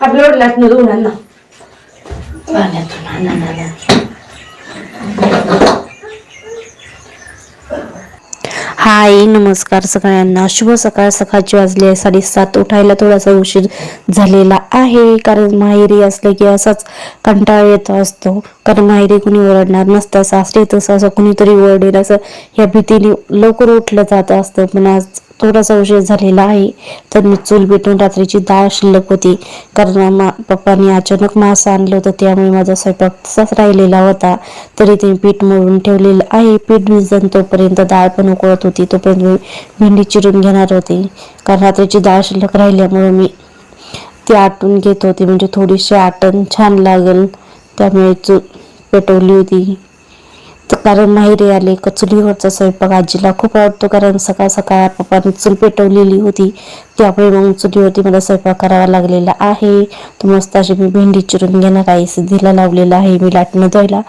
आपल्या वडिलात धुवून पाण्यातून आणा हाय नमस्कार सगळ्यांना. शुभ सकाळ सकाळची वाजली आहे साडेसात. उठायला थोडासा उशीर झालेला आहे कारण माहेरी असले की असाच कंटाळा येत असतो. कारण माहेरी कुणी ओरडणार नसतं सासरी तसं असं कुणीतरी ओरडेल असं ह्या भीतीने लवकर उठलं जात असतं. पण आज थोडासा उशीर झालेला आहे तर मी चूल पेटून रात्रीची डाळ शिल्लक होती. कारण मा पप्पांनी अचानक मांस आणलं होतं त्यामुळे माझा स्वयंपाक तसाच राहिलेला होता. तरी ते पीठ मळून ठेवलेलं आहे. पीठ भिजन तोपर्यंत डाळ पण उकळत होती. तोपर्यंत मी भेंडी चिरून घेणार होते. कारण रात्रीची डाळ शिल्लक राहिल्यामुळे मी ती आटून घेत होती. म्हणजे थोडीशी आटण छान लागेल. त्यामुळे चूल पेटवली होती. तर कारण माहेरी आले का चुलीवरचा स्वयंपाक आजीला खूप आवडतो कारण सकाळ सकाळ पप्पाने चूल पेटवलेली होती. त्यामुळे मग चुलीवरती मला स्वयंपाक करावा लागलेला आहे. तर मस्त अशी मी भेंडी चिरून घेणार आहे सिद्धीला लावलेला आहे मी लाटणं धुवायला.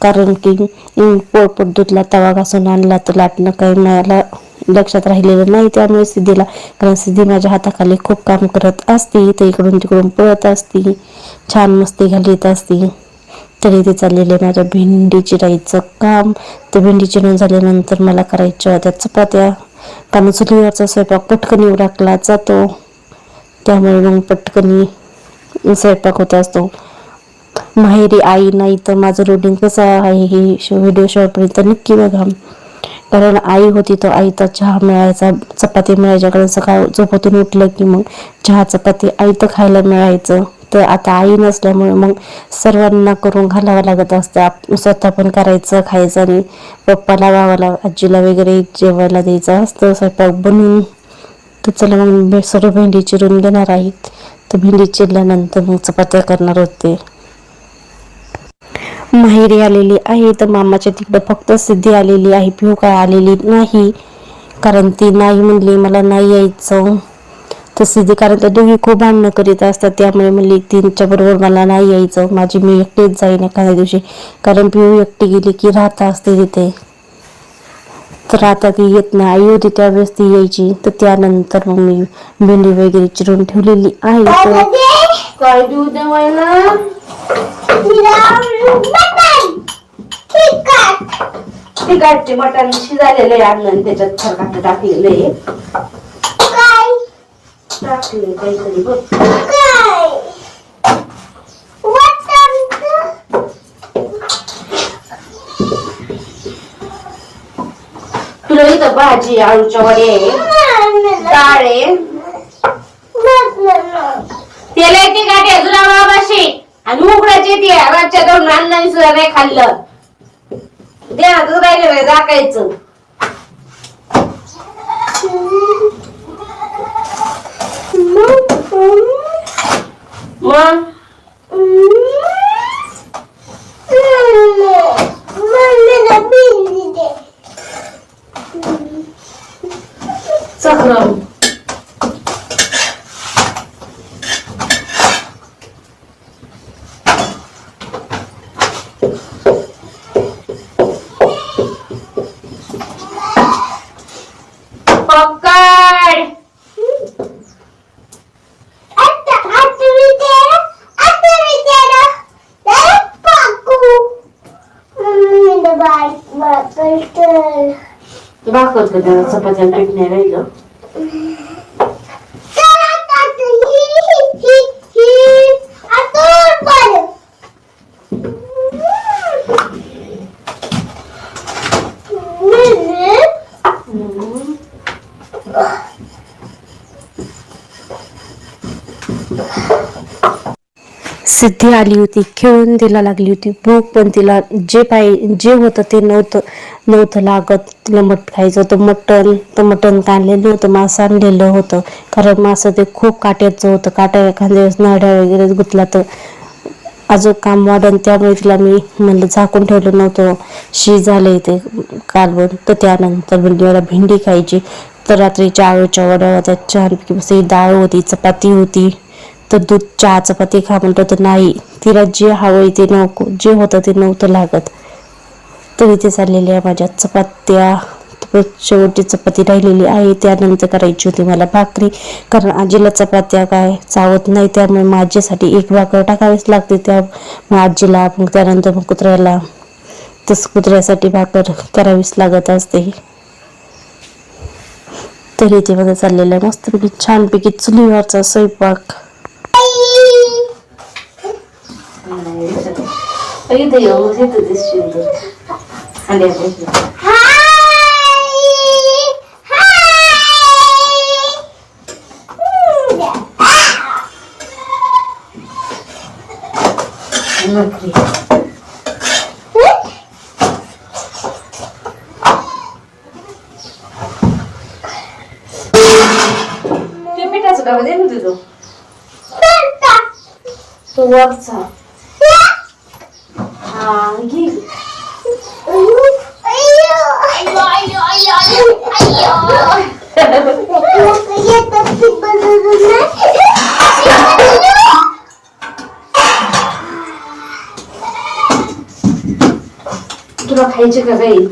कारण की पोळपोट पोळपट धुतला तवा घासून आणला तर लाटणं काही मला लक्षात राहिलेलं नाही. त्यामुळे सिद्धीला कारण सिद्धी माझ्या हाताखाली खूप काम करत असती तर इकडून तिकडून पळत असती. छान मस्ती घालीत असती. तरी ते चाललेले माझ्या भेंडी चिरायचं काम. ते भेंडी चिरून झाल्यानंतर मला करायच्या होत्या चपात्या कारण चुलीवरचा स्वयंपाक पटकन येऊ लागला जातो. त्यामुळे मग पटकनी स्वयंपाक होत असतो. माहेरी आई नाही तर माझं रुटीन कसं आहे? हे व्हिडिओ शॉर्टपर्यंत नक्की बघा. कारण आई होती तर आईचा चहा मिळायचा चपाती मिळायच्या कारण सकाळ झोपतून उठलं की मग चहा चपाती आई तर खायला मिळायचं. तर आता आई नसल्यामुळे मग सर्वांना करून घालावं लागत असतं. आप- स्वतः पण करायचं खायचं आणि पप्पाला भावाला आजीला वगैरे जेवायला द्यायचं असतं. स्वयंपाक बनवून तर चला मग सर्व भेंडी चिरून घेणार आहेत तर भेंडी चिरल्यानंतर मग चपात्या करणार होते. माहेरी आलेली आहे तर मामाच्या तिकडं फक्त सिद्धी आलेली आहे पिऊ काय आलेली नाही. कारण ती नाही म्हणली मला नाही यायचं. तर सिद्धी कारण त्या दोघी खूप भांडणं करीत असतात त्यामुळे म्हणली तिच्या बरोबर मला नाही यायचं माझी मी एकटीच जाईन एखाद्या दिवशी. कारण पिऊ एकटी गेली की राहता असते तिथे. तर आता ती येत नाही. आई होती त्यावेळेस ती यायची तर त्यानंतर मग मी भेंडी वगैरे चिरून ठेवलेली आहे. तिकडचे मटण शिजायलेलं आहे आणलं त्याच्यात खरकाट टाकलेलं आहे. टाकले काहीतरी बघ. तुला इथं भाजी आळूच्या वडे डाळ आहे. येते गाठी अजून बाबाशी आणि उघडायची येते रातच्या दोन अण्णांनी सुद्धा नाही खाल्लं. देहातच राहिलं नाही दाखायचं. मग? भाकर का त्याला चपात्या पीठ नाही राहिलं सिद्धी आली होती खेळून तिला लागली होती भूक पण तिला जे पाहिजे जे होतं ते नव्हतं नव्हतं लागत. तिला मट खायचं होतं मटण तर मटण काढलेलं होतं मांस आणलेलं होतं. कारण मासं ते खूप काट्याचं होतं काट्या एखाद्या वेळेस नरड्या वगैरे गुतला तर अजून काम वाढन. त्यामुळे तिला मी म्हणलं झाकून ठेवलं नव्हतं. शी झालं ते कालवण तर त्यानंतर म्हणजे मला भेंडी खायची. तर रात्रीच्या आळूच्या वड्या होत्या छानपैकी डाळ होती चपाती होती तर दूध चहा चपाती खा म्हणतो तर नाही. तिला जे हवं ते नको जे होतं ते नव्हतं लागत. तरी ते चाललेल्या आहे माझ्या चपात्या. शेवटची चपाती राहिलेली आहे. त्यानंतर करायची होती मला भाकरी. कारण आजीला चपात्या काय चावत नाही त्यामुळे माझ्यासाठी एक भाकर टाकावीच लागते. त्या मग आजीला मग त्यानंतर मग कुत्र्याला. तस कुत्र्यासाठी भाकर करावीच लागत असते. तर इथे माझा चाललेलं आहे. मस्तपैकी छानपैकी चुलीवरचा स्वयंपाक. इथे येऊ तिथं दिसशील तू. खाली आपण. नोकरी. ते पिठाचं डबा दे ना तुझं तो वरचा हा घे तुला खायचे का काही?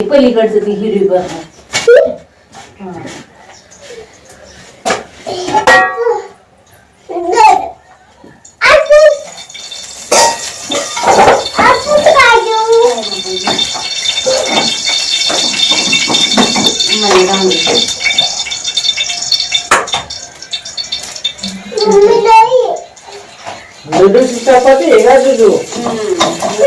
पलीकडचं ती हिरवी बघ मला राहून दे. नूडल्स चपाती आहे का तुझू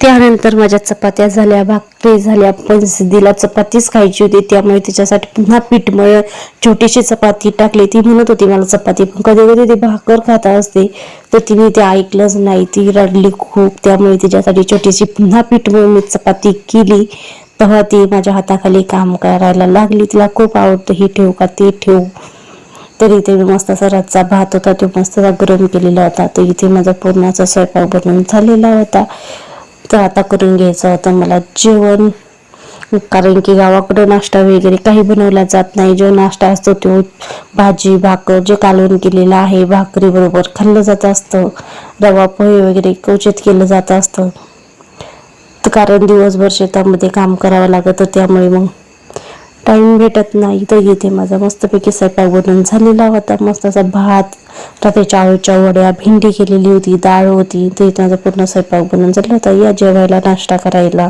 त्यानंतर माझ्या चपात्या झाल्या भाकरी झाल्या पण सिद्धीला चपातीच खायची होती. त्यामुळे तिच्यासाठी पुन्हा पीठमळ छोटीशी चपाती टाकली. ती म्हणत होती मला चपाती पण कधी कधी ती भाकर खाता असते. तर तिने ते ऐकलंच नाही. ती रडली खूप. त्यामुळे तिच्यासाठी छोटीशी पुन्हा पीठमळ मी चपाती केली. तेव्हा ती माझ्या हाताखाली काम करायला लागली. तिला खूप आवडतं ही ठेवू का? ती ठेवू. तर इथे मी मस्त असा रातचा भात होता. तो मस्त गरम केलेला होता. तर इथे माझा पूर्णाचा स्वयंपाक बनवून झालेला होता. तर आता करून घ्यायचं होतं. मला जेवण कारण की गावाकडं नाश्ता वगैरे काही बनवला जात नाही. जो नाश्ता असतो तो भाजी भाकर जे कालवून केलेलं आहे भाकरी बरोबर खाल्लं जात असतं. रवा पोहे वगैरे क्वचित केलं जात असतं. तर कारण दिवसभर शेतामध्ये काम करावं लागतं त्यामुळे मग टाइम भेटत नाही. तर इथे माझा. मस्तपैकी स्वयंपाक बनवून झालेला होता. मस्त असा भात रात्रीच्या आळूच्या वड्या भेंडी केलेली होती डाळ होती. ते इथे माझा पूर्ण स्वयंपाक बनवून झाला होता. या जेवायला नाश्ता करायला.